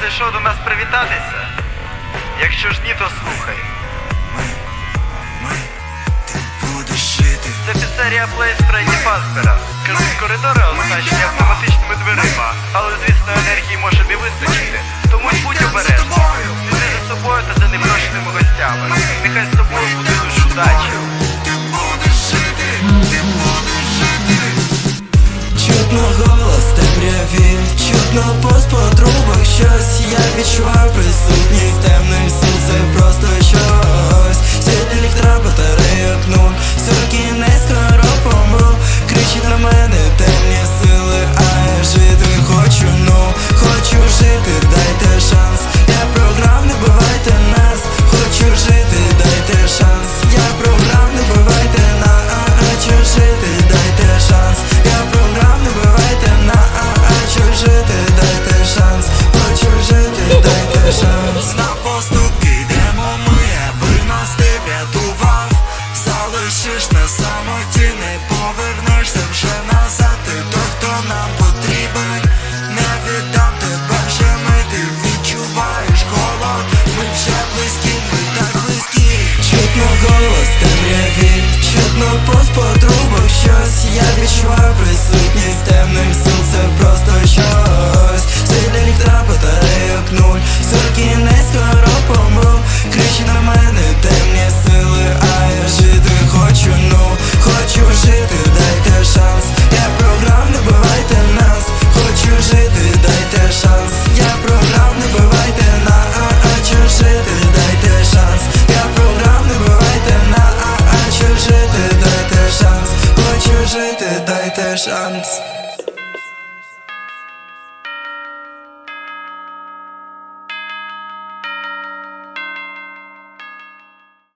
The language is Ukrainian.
зайшов до нас привітатися? Якщо ж ні, то слухай. Це піцерія Плейс Фредді Фазбера. Кажу, коридори оснащені автоматичними дверима. Але, звісно, енергії може не вистачити. Тому будь обережний. Сліди за собою та за непрошеними гостями. Нехай з тобою буде дуже удачі. на постподругах Щось я відчуваю присутність the chance. Deutschlands.